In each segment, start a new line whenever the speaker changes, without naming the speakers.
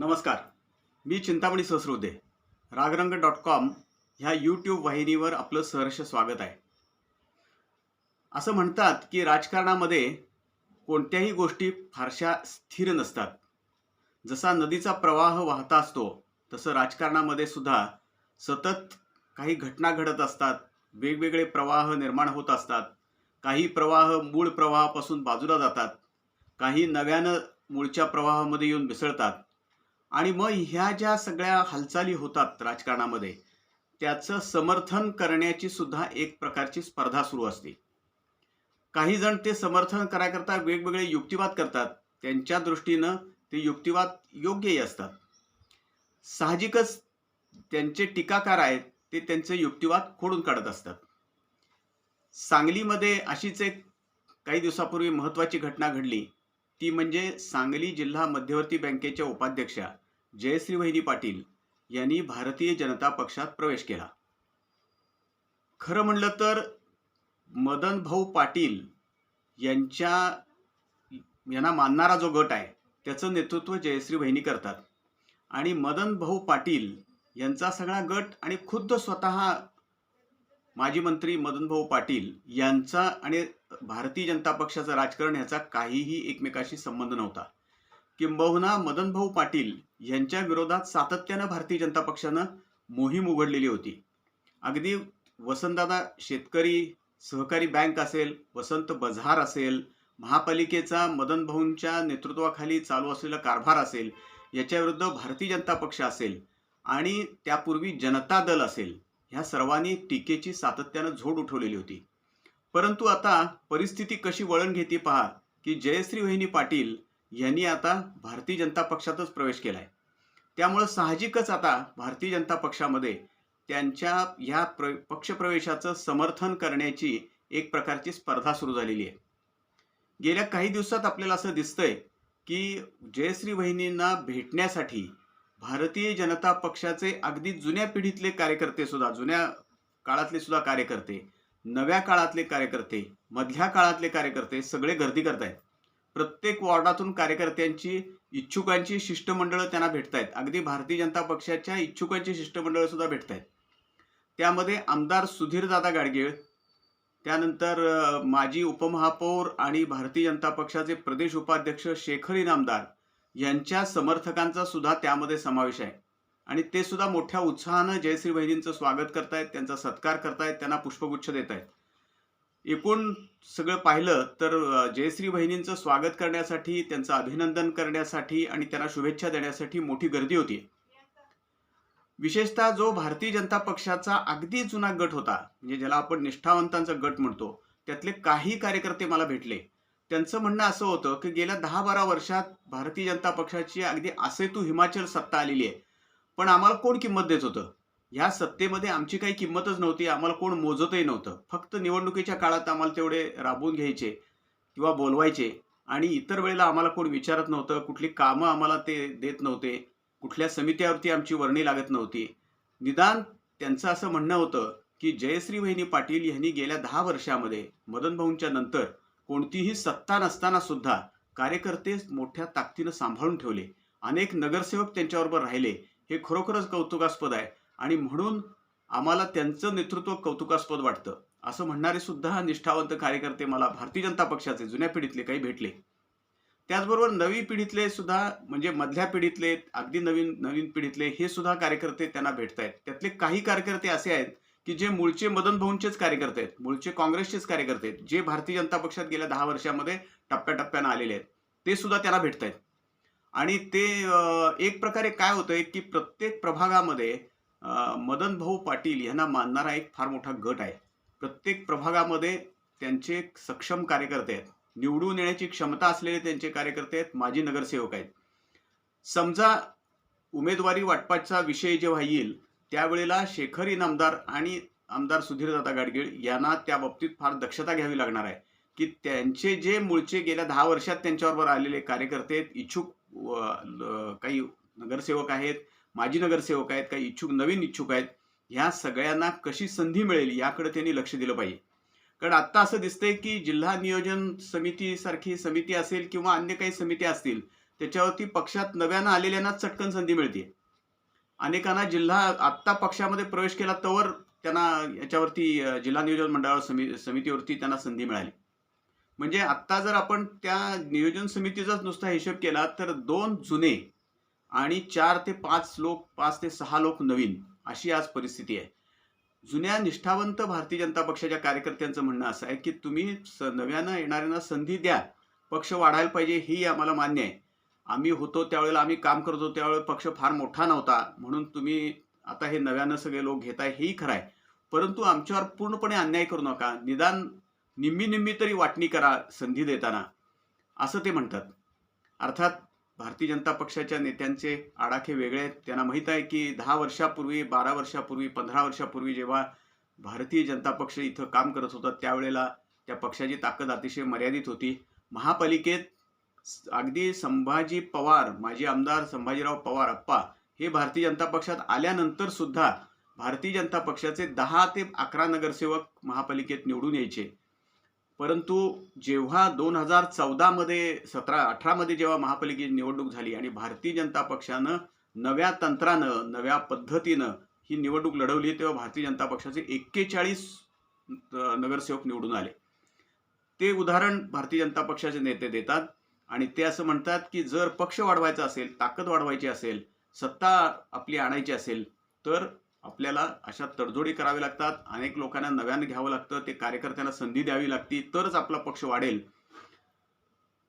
नमस्कार. मी Chintamani Sahasrode. Ragarang dot com ह्या यूट्यूब वाहिनीवर आपलं सहर्ष स्वागत आहे. असं म्हणतात की राजकारणामध्ये कोणत्याही गोष्टी फारशा स्थिर नसतात. जसा नदीचा प्रवाह वाहता असतो तसं राजकारणामध्ये सुद्धा सतत काही घटना घडत असतात वेगवेगळे प्रवाह निर्माण होत असतात. काही प्रवाह मूळ प्रवाहापासून बाजूला जातात काही नव्यानं मूळच्या प्रवाहामध्ये येऊन मिसळतात. आणि मग ह्या ज्या सगळ्या हालचाली होतात राजकारणामध्ये त्याचं समर्थन करण्याची सुद्धा एक प्रकारची स्पर्धा सुरू असते. काही जण ते समर्थन करायकरता वेगवेगळे युक्तिवाद करतात. त्यांच्या दृष्टीनं ते युक्तिवाद योग्यही असतात. साहजिकच त्यांचे टीकाकार आहेत ते त्यांचे युक्तिवाद खोडून काढत असतात. सांगलीमध्ये अशीच एक काही दिवसापूर्वी महत्त्वाची घटना घडली. ती म्हणजे सांगली जिल्हा मध्यवर्ती बँकेच्या उपाध्यक्षा जयश्री वहिनी पाटील यांनी भारतीय जनता पक्षात प्रवेश केला. खरं म्हणलं तर मदन भाऊ पाटील यांच्या यांना मानणारा जो गट आहे त्याचं नेतृत्व जयश्री वहिनी करतात. आणि मदन भाऊ पाटील यांचा सगळा गट आणि खुद्द स्वतः माजी मंत्री मदनभाऊ पाटील यांचा आणि भारतीय जनता पक्षाचं राजकारण ह्याचा काहीही एकमेकाशी संबंध नव्हता. किंबहुना मदनभाऊ पाटील यांच्या विरोधात सातत्यानं भारतीय जनता पक्षानं मोहीम उघडलेली होती. अगदी वसंतदादा शेतकरी सहकारी बँक असेल वसंत बझार असेल महापालिकेचा मदन भाऊंच्या नेतृत्वाखाली चालू असलेला कारभार असेल याच्या विरुद्ध भारतीय जनता पक्ष असेल आणि त्यापूर्वी जनता दल असेल ह्या सर्वांनी टीकेची सातत्यानं झोड उठवलेली होती. परंतु आता परिस्थिती कशी वळण घेते पहा की जयश्री वहिनी पाटील यांनी आता भारतीय जनता पक्षातच प्रवेश केला आहे त्यामुळं साहजिकच आता भारतीय जनता पक्षामध्ये त्यांच्या ह्या प्र पक्षप्रवेशाचं समर्थन करण्याची एक प्रकारची स्पर्धा सुरू झालेली आहे. गेल्या काही दिवसात आपल्याला असं दिसतंय की जयश्री वहिनींना भेटण्यासाठी भारतीय जनता पक्षाचे अगदी जुन्या पिढीतले कार्यकर्ते सुद्धा जुन्या काळातले सुद्धा कार्यकर्ते नव्या काळातले कार्यकर्ते मधल्या काळातले कार्यकर्ते सगळे गर्दी करतायत. प्रत्येक वॉर्डातून कार्यकर्त्यांची इच्छुकांची शिष्टमंडळं त्यांना भेटत आहेत अगदी भारतीय जनता पक्षाच्या इच्छुकांची शिष्टमंडळं सुद्धा भेटत आहेत त्यामध्ये आमदार सुधीरदादा गाडगीळ त्यानंतर माजी उपमहापौर आणि भारतीय जनता पक्षाचे प्रदेश उपाध्यक्ष शेखर इनामदार यांच्या समर्थकांचा सुद्धा त्यामध्ये समावेश आहे. आणि ते सुद्धा मोठ्या उत्साहानं जयश्री बहिणींचं स्वागत करतायत त्यांचा सत्कार करतायत त्यांना पुष्पगुच्छ देत आहेत एकूण सगळं पाहिलं तर जयश्री बहिणींचं स्वागत करण्यासाठी त्यांचं अभिनंदन करण्यासाठी आणि त्यांना शुभेच्छा देण्यासाठी मोठी गर्दी होती. विशेषतः जो भारतीय जनता पक्षाचा अगदी जुना गट होता म्हणजे ज्याला आपण निष्ठावंतांचा गट म्हणतो त्यातले काही कार्यकर्ते मला भेटले. त्यांचं म्हणणं असं होतं की गेल्या दहा बारा वर्षात भारतीय जनता पक्षाची अगदी असे तू हिमाचल सत्ता आलेली आहे. पण आम्हाला कोण किंमत देत होतं? ह्या सत्तेमध्ये आमची काही किंमतच नव्हती आम्हाला कोण मोजतही नव्हतं. फक्त निवडणुकीच्या काळात आम्हाला तेवढे राबवून घ्यायचे किंवा बोलवायचे आणि इतर वेळेला आम्हाला कोण विचारत नव्हतं कुठली कामं आम्हाला ते देत नव्हते कुठल्या समित्यावरती आमची वर्णी लागत नव्हती. निदान त्यांचं असं म्हणणं होतं की जयश्री वहिनी पाटील यांनी गेल्या दहा वर्षामध्ये मदन भाऊंच्या नंतर कोणतीही सत्ता नसताना सुद्धा कार्यकर्ते मोठ्या ताकदीनं सांभाळून ठेवले. अनेक नगरसेवक त्यांच्याबरोबर राहिले. हे खरोखरच कौतुकास्पद आहे. आणि म्हणून आम्हाला त्यांचं नेतृत्व कौतुकास्पद वाटतं. असं म्हणणारे सुद्धा निष्ठावंत कार्यकर्ते मला भारतीय जनता पक्षाचे जुन्या पिढीतले काही भेटले. त्याचबरोबर नवी पिढीतले सुद्धा म्हणजे मधल्या पिढीतले अगदी नवीन नवीन पिढीतले हे सुद्धा कार्यकर्ते त्यांना भेटत आहेत त्यातले काही कार्यकर्ते असे आहेत की जे मूळचे मदन भाऊंचेच कार्यकर्ते आहेत मूळचे काँग्रेसचेच कार्यकर्ते आहेत जे भारतीय जनता पक्षात गेल्या दहा वर्षामध्ये टप्प्याटप्प्यानं आलेले आहेत. ते सुद्धा त्यांना भेटत आहेत आणि ते एक प्रकारे काय होतंय की प्रत्येक प्रभागामध्ये मदन भाऊ पाटील यांना मानणारा एक फार मोठा गट आहे. प्रत्येक प्रभागामध्ये त्यांचे सक्षम कार्यकर्ते आहेत. निवडून येण्याची क्षमता असलेले त्यांचे कार्यकर्ते आहेत माजी नगरसेवक आहेत. समजा उमेदवारी वाटपाचा विषय जेव्हा येईल त्यावेळेला शेखर इनामदार आणि आमदार सुधीरदादा गाडगीळ यांना त्या बाबतीत फार दक्षता घ्यावी लागणार आहे. की त्यांचे जे मूळचे गेल्या दहा वर्षात त्यांच्याबरोबर आलेले कार्यकर्ते आहेत इच्छुक काही नगरसेवक आहेत माजी नगरसेवक आहेत काही इच्छुक नवीन इच्छुक आहेत ह्या सगळ्यांना कशी संधी मिळेल याकडे त्यांनी लक्ष दिलं पाहिजे. कारण आत्ता असं दिसतंय की जिल्हा नियोजन समितीसारखी समिती असेल किंवा अन्य काही समित्या असतील त्याच्यावरती पक्षात नव्यानं आलेल्यांना चटकन संधी मिळते अनेकांना जिल्हा आत्ता पक्षामध्ये प्रवेश केला तवर त्यांना याच्यावरती जिल्हा नियोजन मंडळावर समि समितीवरती त्यांना संधी मिळाली. म्हणजे आत्ता जर आपण त्या नियोजन समितीचाच नुसता हिशोब केला तर दोन जुने आणि चार ते पाच लोक पाच ते सहा लोक नवीन अशी आज परिस्थिती आहे. जुन्या निष्ठावंत भारतीय जनता पक्षाच्या कार्यकर्त्यांचं म्हणणं असं आहे की तुम्ही स नव्यानं येणाऱ्यांना संधी द्या. पक्ष वाढायला पाहिजे ही आम्हाला मान्य आहे. आम्ही होतो त्यावेळेला आम्ही काम करत होतो त्यावेळेला पक्ष फार मोठा नव्हता. म्हणून तुम्ही आता हे नव्यानं सगळे लोक घेताय हेही खरं आहे. परंतु आमच्यावर पूर्णपणे अन्याय करू नका. निदान निम्मी निम्मी तरी वाटणी करा संधी देताना. असं ते म्हणतात. अर्थात भारतीय जनता पक्षाच्या नेत्यांचे आडाखे वेगळे आहेत. त्यांना माहीत आहे की दहा वर्षापूर्वी बारा वर्षापूर्वी पंधरा वर्षापूर्वी जेव्हा भारतीय जनता पक्ष इथं काम करत होता त्यावेळेला त्या पक्षाची ताकद अतिशय मर्यादित होती. महापालिकेत अगदी संभाजी पवार माजी आमदार संभाजीराव पवार अप्पा हे भारतीय जनता पक्षात आल्यानंतर सुद्धा भारतीय जनता पक्षाचे दहा ते अकरा नगरसेवक महापालिकेत निवडून यायचे. परंतु जेव्हा दोन हजार चौदामध्ये सतरा अठरामध्ये जेव्हा महापालिकेची निवडणूक झाली आणि भारतीय जनता पक्षानं नव्या तंत्रानं नव्या पद्धतीनं ही निवडणूक लढवली तेव्हा भारतीय जनता पक्षाचे एक्केचाळीस नगरसेवक निवडून आले. ते उदाहरण भारतीय जनता पक्षाचे नेते देतात आणि ते असं म्हणतात की जर पक्ष वाढवायचा असेल ताकद वाढवायची असेल सत्ता आपली आणायची असेल तर आपल्याला अशा तडजोडी कराव्या लागतात. अनेक लोकांना नव्यानं घ्यावं लागतं. ते कार्यकर्त्यांना संधी द्यावी लागती. तरच आपला पक्ष वाढेल.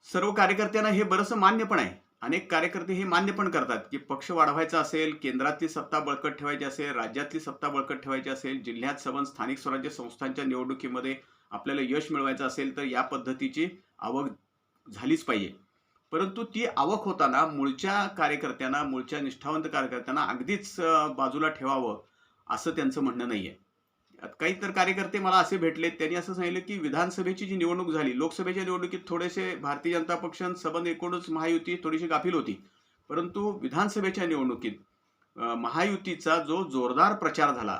सर्व कार्यकर्त्यांना हे बरंचसं मान्य पण आहे. अनेक कार्यकर्ते हे मान्य पण करतात की पक्ष वाढवायचा असेल केंद्रातली सत्ता बळकट ठेवायची असेल राज्यातली सत्ता बळकट ठेवायची असेल जिल्ह्यात सबन स्थानिक स्वराज्य संस्थांच्या निवडणुकीमध्ये आपल्याला यश मिळवायचं असेल तर या पद्धतीची आवक झालीच पाहिजे. परंतु ती आवक होताना मूळच्या कार्यकर्त्यांना मूळच्या निष्ठावंत कार्यकर्त्यांना अगदीच बाजूला ठेवावं असं त्यांचं म्हणणं नाही आहे काही तर कार्यकर्ते मला असे भेटले त्यांनी असं सांगितलं की विधानसभेची जी निवडणूक झाली लोकसभेच्या निवडणुकीत थोडेसे भारतीय जनता पक्ष सबंध एकूणच महायुती थोडीशी गाफील होती. परंतु विधानसभेच्या निवडणुकीत महायुतीचा जो जोरदार प्रचार झाला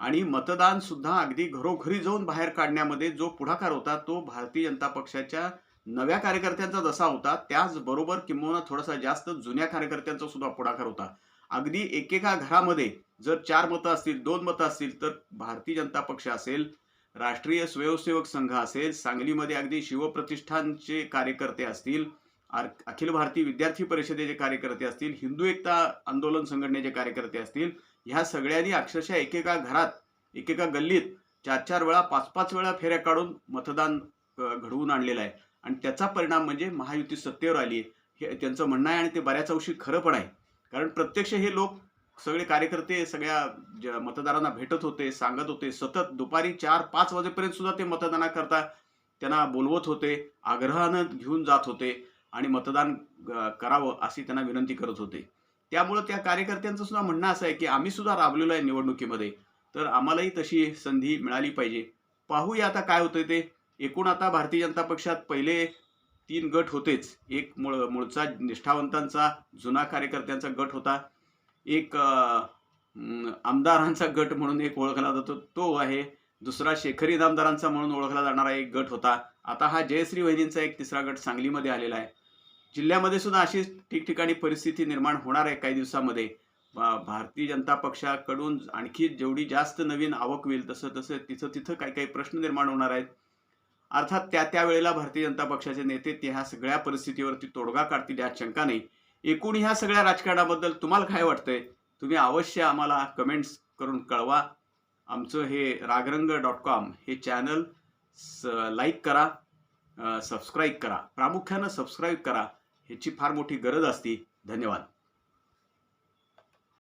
आणि मतदानसुद्धा अगदी घरोघरी जाऊन बाहेर काढण्यामध्ये जो पुढाकार होता तो भारतीय जनता पक्षाच्या नव्या कार्यकर्त्यांचा जसा होता त्याचबरोबर किंबहुना थोडासा जास्त जुन्या कार्यकर्त्यांचा सुद्धा पुढाकार होता. अगदी एकेका घरामध्ये जर चार मतं असतील दोन मतं असतील तर भारतीय जनता पक्ष असेल राष्ट्रीय स्वयंसेवक संघ असेल सांगलीमध्ये अगदी शिवप्रतिष्ठानचे कार्यकर्ते असतील आर- अखिल भारतीय विद्यार्थी परिषदेचे कार्यकर्ते असतील हिंदू एकता आंदोलन संघटनेचे कार्यकर्ते असतील ह्या सगळ्यांनी अक्षरशः एकेका घरात एकेका गल्लीत चार चार वेळा पाच पाच वेळा फेऱ्या काढून मतदान घडवून आणलेलं आहे. आणि त्याचा परिणाम म्हणजे महायुती सत्तेवर आली आहे. हे त्यांचं म्हणणं आहे आणि ते बऱ्याच अंशी खरं पण आहे. कारण प्रत्यक्ष हे लोक सगळे कार्यकर्ते सगळ्या मतदारांना भेटत होते सांगत होते सतत दुपारी चार पाच वाजेपर्यंत सुद्धा ते मतदानाकरता त्यांना बोलवत होते आग्रहानं घेऊन जात होते आणि मतदान करावं अशी त्यांना विनंती करत होते. त्यामुळं त्या कार्यकर्त्यांचं सुद्धा म्हणणं असं आहे की आम्ही सुद्धा राबलेलो आहे निवडणुकीमध्ये. तर आम्हालाही तशी संधी मिळाली पाहिजे. पाहूया आता काय होतंय ते. एकूण आता भारतीय जनता पक्षात पहिले तीन गट होतेच. एक मूळ मूळचा निष्ठावंतांचा जुना कार्यकर्त्यांचा गट होता. एक आमदारांचा गट म्हणून एक ओळखला जातो तो आहे. दुसरा शेखरी आमदारांचा म्हणून ओळखला जाणारा एक गट होता. आता हा जयश्री वहिनींचा एक तिसरा गट सांगलीमध्ये आलेला आहे. जिल्ह्यामध्ये सुद्धा अशी ठिकठिकाणी परिस्थिती निर्माण होणार आहे काही दिवसामध्ये. भारतीय जनता पक्षाकडून आणखी जेवढी जास्त नवीन आवक होईल तसं तसं तिथं तिथं काही काही प्रश्न निर्माण होणार आहेत. अर्थात त्या त्या वेळेला भारतीय जनता पक्षाचे नेते ते ह्या सगळ्या परिस्थितीवरती तोडगा काढतील या शंका नाही. एकूण ह्या सगळ्या राजकारणाबद्दल तुम्हाला काय वाटतंय? तुम्ही अवश्य आम्हाला कमेंट्स करून कळवा. आमचं हे रागरंग डॉट कॉम हे चॅनल स लाईक करा सबस्क्राईब करा. प्रामुख्यानं सबस्क्राईब करा. ह्याची फार मोठी गरज असते. धन्यवाद.